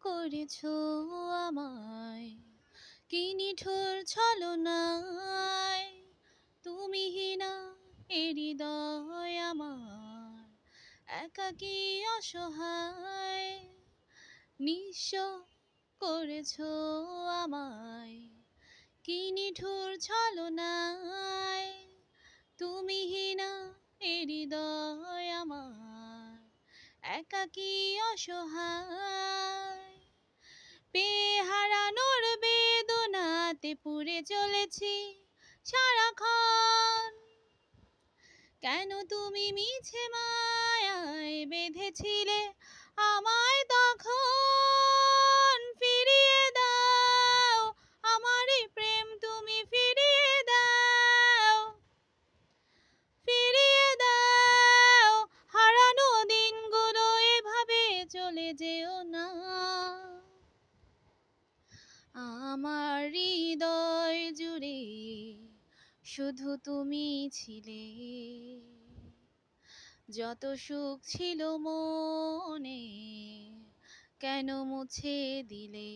করেছ আমায়। কি নিঠুর ছলনায় তুমি হিনা হৃদয় আমার। একাকী অসহায় নিঃস্ব করেছ আমায়। কি নিঠুর ছলনায় তুমি হিনা হৃদয় একাকী অসহায়। পেয়ে হারানোর বেদনাতে পুড়ে চলেছি সারাক্ষণ। কেন তুমি মিছে মায়ায় বেঁধেছিলে আমায় চলে যেও না। আমার হৃদয় জুড়ে শুধু তুমি ছিলে। যত সুখ ছিল মনে কেন মুছে দিলে?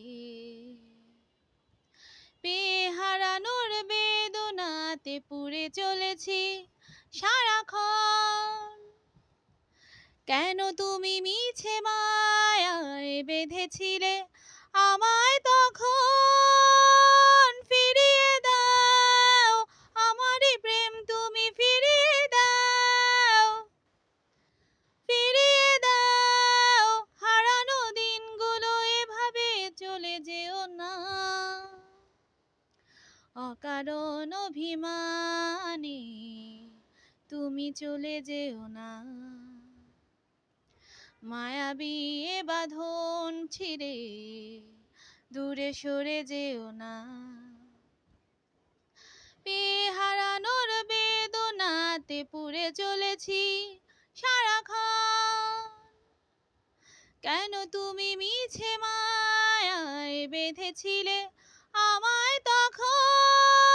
পেয়ে হারানোর বেদনাতে পুড়ে চলেছি সারাক্ষণ। কেন তুমি মিছে বেঁধেছিলে, আমায় তখন ফিরিয়ে দাও, আমারই প্রেম তুমি ফিরিয়ে দাও। ফিরিয়ে দাও, হারানো দিনগুলো এভাবে চলে যেও না। অকারণ অভিমানে তুমি চলে যেও না। মায়াবী এ বাঁধন ছিঁড়ে দূরে সরে যেও না। পেয়ে হারানোর বেদনাতে পুড়ে চলেছি সারাক্ষণ। কেন তুমি মিছে মায়ায় বেঁধেছিলে আমায় তখন?